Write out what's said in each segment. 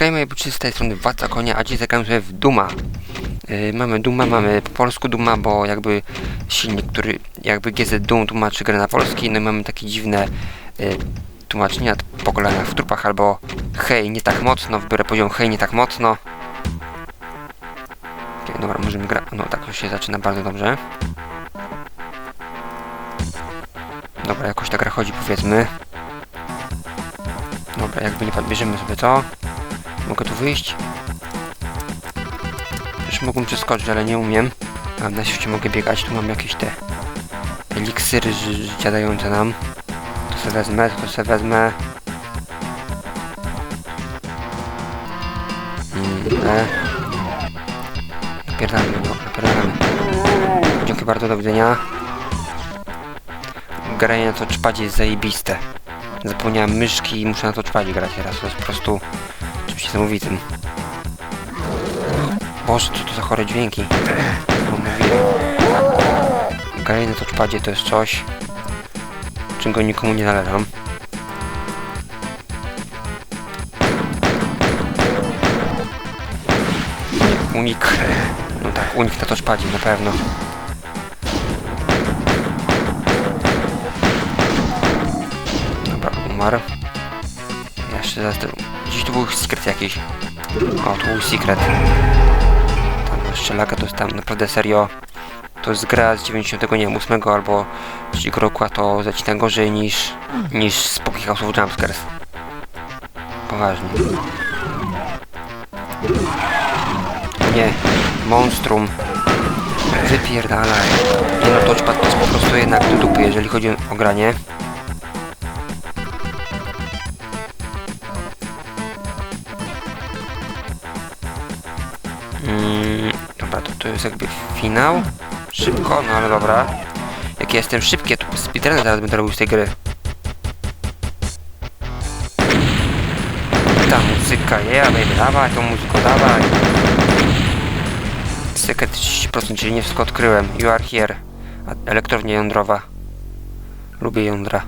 Hej, moje buczy z tej strony Władca Konia, a dziś zagramy sobie w Duma. Yy, mamy Duma, mamy po polsku Duma, bo jakby silnik, który jakby GZ Doom tłumaczy grę na polski, no i mamy takie dziwne yy, tłumaczenia po kolanach w trupach, albo hej, nie tak mocno, wybiorę poziom hej, nie tak mocno. Okay, dobra, możemy grać, no tak już się zaczyna bardzo dobrze. Dobra, jakoś ta gra chodzi, powiedzmy. Dobra, jakby nie bierzemy sobie to. Mogę tu wyjść? Też mógłbym przeskoczyć, ale nie umiem. A na świecie mogę biegać, tu mam jakieś te eliksiry ży życia dające nam. To sobie wezmę, to sobie wezmę. E. Napierdalamy, no, napierdalamy. Dziękuję bardzo, do widzenia. Granie na to czpadzie jest zajebiste. Zapomniałem myszki i muszę na to czpadzie grać teraz. To jest po prostu czymś niesamowitym. Boże, co to za chore dźwięki. No mówiłem. Na to to jest coś, czego nikomu nie należam. Unik. No tak, unik na to szpadzie na pewno. Dobra, umarł. Jeszcze zaraz... Gdzieś tu był secret jakiś. O, tu był secret. Tam jeszcze laga to jest tam naprawdę serio. To jest gra z 98 nie wiem, 8 albo 3 roku, a to zacina gorzej niż niż Spooky House of Jumpscares. Poważnie. Nie, monstrum. Wypierdalaj. Nie no, touchpad to jest po prostu jednak do dupy, jeżeli chodzi o granie. To, jest jakby finał. Szybko, no ale dobra. Jak ja jestem szybki, to speedrunner zaraz będę robił z tej gry. Ta muzyka, yeah baby, dawaj tą muzykę, dawaj. Sekret 30%, czyli nie wszystko odkryłem. You are here. Elektrownia jądrowa. Lubię jądra.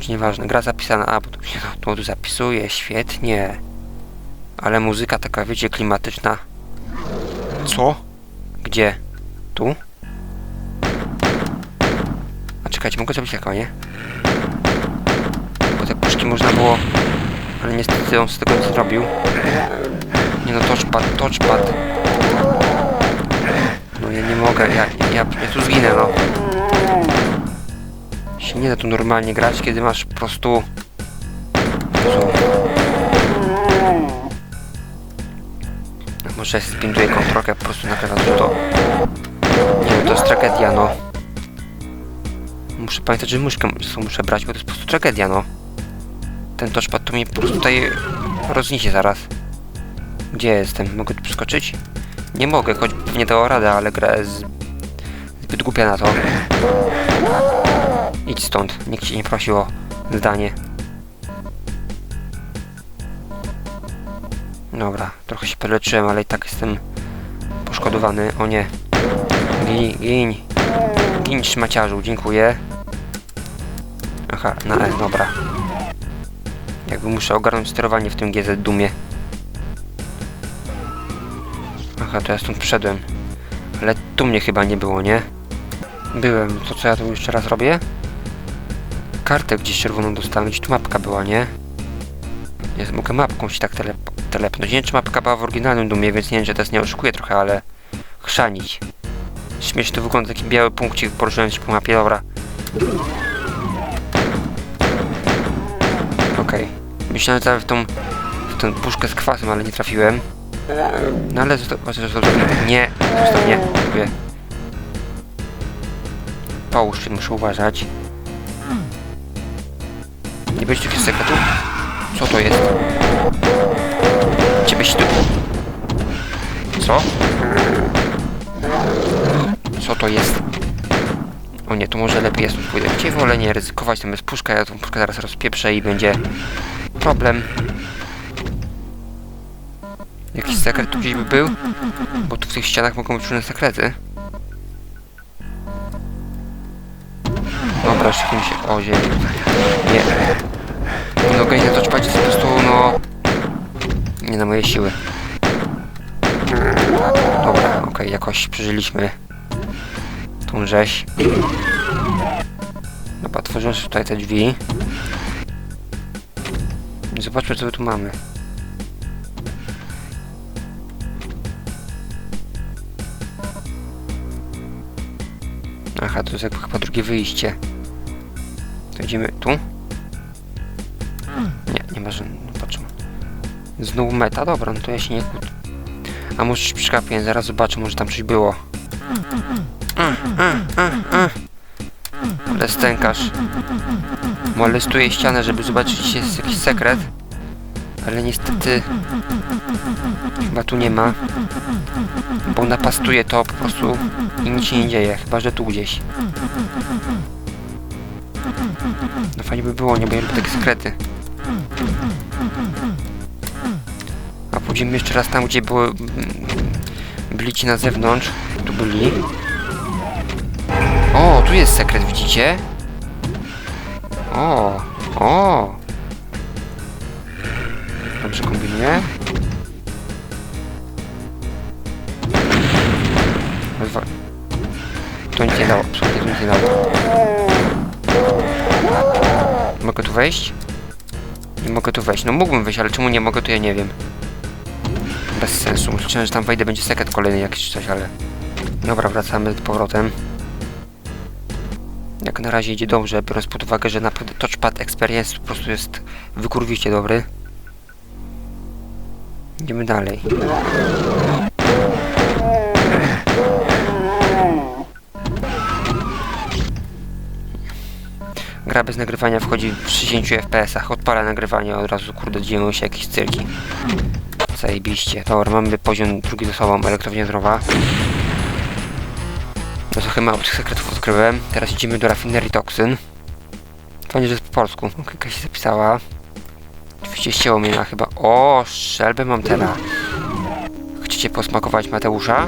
Czy nieważne, gra zapisana. A, bo tu się tu zapisuje, świetnie. Ale muzyka taka, wiecie, klimatyczna. Co? Gdzie? Tu? A czekajcie, mogę zrobić taką, nie? Bo te puszki można było... Ale niestety on z tego nie zrobił. Nie no, touchpad, touchpad. No ja nie mogę, ja, ja, ja, tu zginę, no. Się nie da tu normalnie grać, kiedy masz po prostu... Może spinduję kontrolkę, po prostu nagrywam to. Nie, to jest tragedia, no. Muszę pamiętać, że myszkę muszę brać, bo to jest po prostu tragedia, no. Ten touchpad to po prostu tutaj rozniesie zaraz. Gdzie jestem? Mogę tu przeskoczyć? Nie mogę, choć pewnie dało radę, ale gra jest zbyt głupia na to. Idź stąd, nikt cię nie prosił o zdanie. Dobra, trochę się poleczyłem, ale i tak jestem poszkodowany. O nie. Gin, gin. Gin szmaciarzu, dziękuję. Aha, na E, dobra. Jakby muszę ogarnąć sterowanie w tym GZ Dumie. Aha, to ja stąd wszedłem. Ale tu mnie chyba nie było, nie? Byłem. To co ja tu jeszcze raz robię? Kartę gdzieś czerwoną dostałem. Gdzieś tu mapka była, nie? Nie mogę mapką się tak telep telepnąć. Nie wiem, czy mapka była w oryginalnym Dumie, więc nie wiem, czy teraz nie oszukuję trochę, ale... Chrzanić. Śmiesznie to wygląda taki biały punkcik poruszając się po mapie, dobra. Okej. Okay. Myślałem że w tą... w tę puszkę z kwasem, ale nie trafiłem. No ale zostaw nie, zostaw nie. Dziękuję. Połóż muszę uważać. Nie będzie tu sekretu? Co to jest? Ciebie się tu... Co? Co to jest? O nie, to może lepiej jest tu pójdę. Gdzie wolę nie ryzykować, tam jest puszka, ja tą puszkę zaraz rozpieprzę i będzie problem. Jakiś sekret tu gdzieś by był? Bo tu w tych ścianach mogą być różne sekrety. Dobra, szybko się... O, ziemi. Nie. No, gej, to czpać jest po prostu, no... Nie na moje siły. Dobra, okej, jakoś przeżyliśmy tą rzeź. Dobra, tworzymy tutaj te drzwi. Zobaczmy, co tu mamy. Aha, to jest jakby chyba drugie wyjście. To idziemy tu? Nie, ma żadnego. Patrzmy. Znowu meta, dobra, no to ja się nie kłócę. A może przykapię, zaraz zobaczę, może tam coś było. Ale stękasz. Molestuję ścianę, żeby zobaczyć, czy jest jakiś sekret. Ale niestety... Chyba tu nie ma. Bo napastuje to po prostu i nic się nie dzieje, chyba że tu gdzieś. No fajnie by było, nie byłem takie sekrety. A pójdziemy jeszcze raz tam, gdzie były... mm, Byli na zewnątrz. Tu byli. O, tu jest sekret, widzicie? O, o. Dobrze kombinuję. To nic nie dało, absolutnie to nic nie dało. Mogę tu wejść? Mogę tu wejść. No mógłbym wejść, ale czemu nie mogę, to ja nie wiem. Bez sensu. Myślałem, że tam wejdę, będzie sekret kolejny jakiś coś, ale... Dobra, wracamy z powrotem. Jak na razie idzie dobrze, biorąc pod uwagę, że naprawdę touchpad experience po prostu jest wykurwiście dobry. Idziemy dalej. Gra bez nagrywania wchodzi w 60 fps-ach. Odpala nagrywanie od razu, kurde, dzieją się jakieś cyrki. Zajebiście. Dobra, mamy poziom drugi ze sobą, elektrownia zdrowa. No trochę mało tych sekretów odkryłem. Teraz idziemy do rafinerii toksyn. Fajnie, że jest po polsku. Jakaś się zapisała. Oczywiście ścięło mnie na chyba... O, szelbę mam teraz. Chcecie posmakować Mateusza?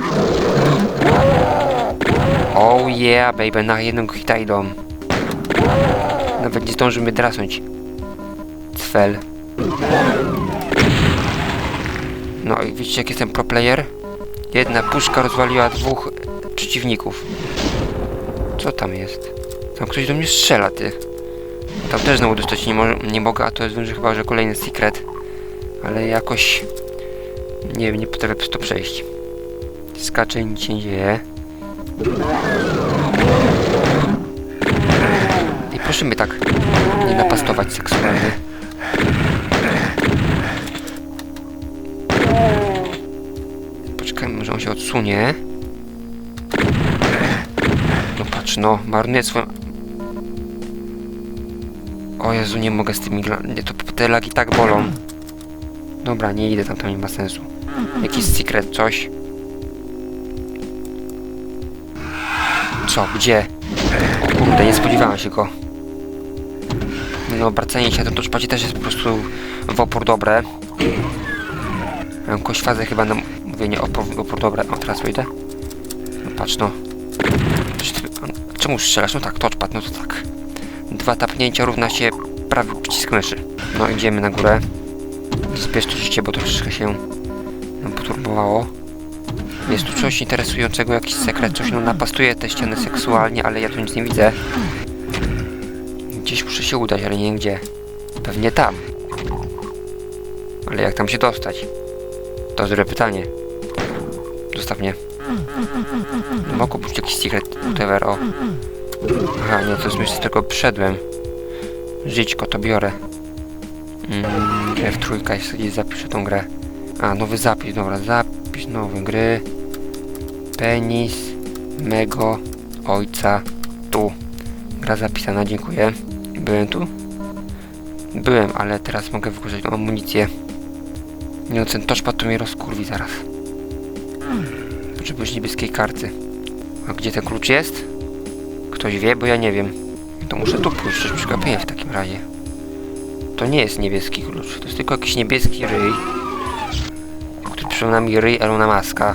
Oh yeah, baby, na jedną hita idą. Nawet nie zdąży mnie drasnąć. Cfel. No i widzicie jak jestem pro player? Jedna puszka rozwaliła dwóch przeciwników. Co tam jest? Tam ktoś do mnie strzela, ty. Tam też znowu dostać nie, mo nie mogę, a to jest że chyba, że kolejny secret. Ale jakoś... Nie wiem, nie potrafię przez to przejść. Skaczę nic się nie dzieje. Mnie tak nie napastować seksualnie. Poczekajmy, może on się odsunie. No patrz, no, marnuje swoją... O Jezu, nie mogę z tymi. Nie, to te lagi tak bolą. Dobra, nie idę tam, to nie ma sensu. Jakiś secret, coś. Co, gdzie? O kurde, nie spodziewałem się go. No, obracanie się na tym touchpadzie też jest po prostu w opór dobre. Jakąś fazę chyba na mówienie opór, opór dobre. O, teraz wyjdę. No patrz, no. Czemu strzelasz? No tak, touchpad, no to tak. Dwa tapnięcia równa się prawy przycisk myszy. No, idziemy na górę. Zbierz to życie, bo troszeczkę się nam poturbowało. Jest tu coś interesującego, jakiś sekret, coś no napastuje te ściany seksualnie, ale ja tu nic nie widzę. Gdzieś muszę się udać, ale nie gdzie. Pewnie tam. Ale jak tam się dostać? To jest dobre pytanie. Zostaw mnie. No mogło być jakiś secret, whatever, o. Aha, nie, to jest myśl, z tego przyszedłem. Żyćko, to biorę. Mm, grę w trójkę, jeśli gdzieś zapiszę tą grę. A, nowy zapis, dobra, zapis nowy gry. Penis, mego, ojca, tu. Gra zapisana, dziękuję. Byłem tu? Byłem, ale teraz mogę wykorzystać tą amunicję. Nie no, ten touchpad to mnie rozkurwi zaraz. Potrzebujesz niebieskiej karty. A gdzie ten klucz jest? Ktoś wie, bo ja nie wiem. To muszę tu pójść, coś w takim razie. To nie jest niebieski klucz, to jest tylko jakiś niebieski ryj. Który przypomina mi ryj Elona Maska.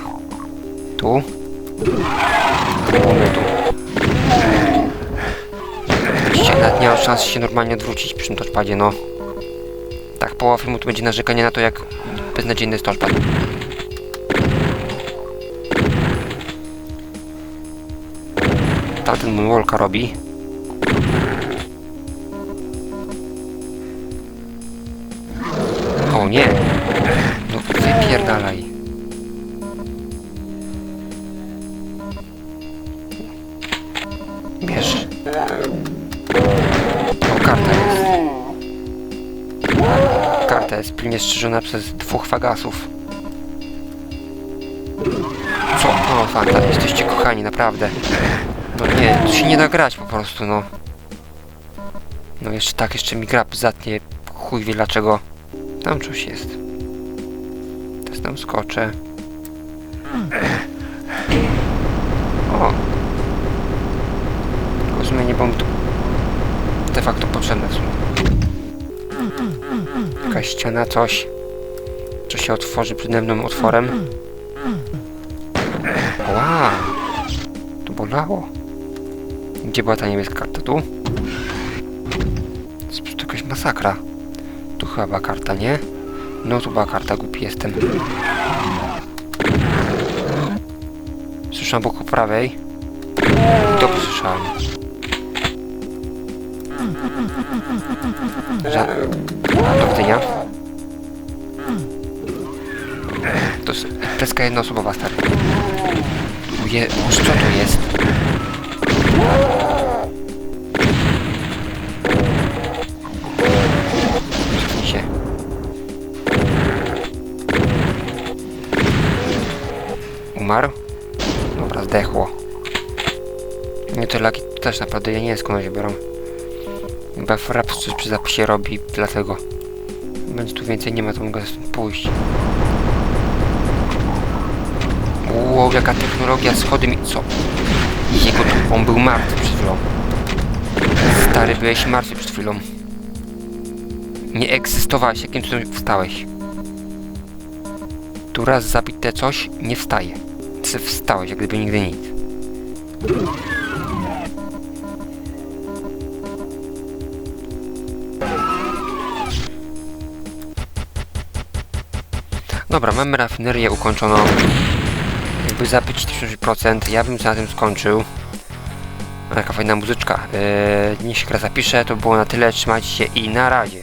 Tu? Mówię tu. Nie mam szans się normalnie odwrócić przy tym touchpadzie, no. Tak, połowa filmu to będzie narzekanie na to, jak beznadziejny stolpad. Tamten moonwalka robi. O nie! No wypierdalaj. Bierz. Karta jest. Karta jest pilnie strzeżona przez dwóch fagasów. Co? O, fanta, jesteście kochani, naprawdę. No nie, tu się nie da grać po prostu, no. No jeszcze tak, jeszcze mi gra zatnie. Chuj wie dlaczego. Tam coś jest. Teraz tam skoczę. O. Tylko zmienię, bo tu de facto potrzebne są. Jakaś ściana, coś. Co się otworzy przede mną otworem. Wow. To bolało. Gdzie była ta niebieska karta? Tu? To jest jakaś masakra. Tu chyba była karta, nie? No tu była karta, głupi jestem. Słyszałem boku prawej. Dobrze słyszałem. Ża do. To jest imprezka jednoosobowa, stary. Tu je... Boże, co to jest? Umarł? Dobra, zdechło. Nie, te laki też naprawdę ja nie wiem skąd się biorą. Chyba frap coś przy zapisie robi, dlatego. Będzie tu więcej nie ma, to mogę pójść. Wow, jaka technologia, schody mi... Co? Jego tu... On był martwy przed chwilą. Stary, byłeś martwy przed chwilą. Nie egzystowałeś, jakim cudem wstałeś. Tu raz zabite coś, nie wstaje. Ty wstałeś, jak gdyby nigdy nic. Dobra, mamy rafinerię ukończoną. Jakby zabić 1000%, ja bym na tym skończył. Jaka fajna muzyczka. Yy, niech się gra zapisze, to było na tyle, trzymajcie się i na razie.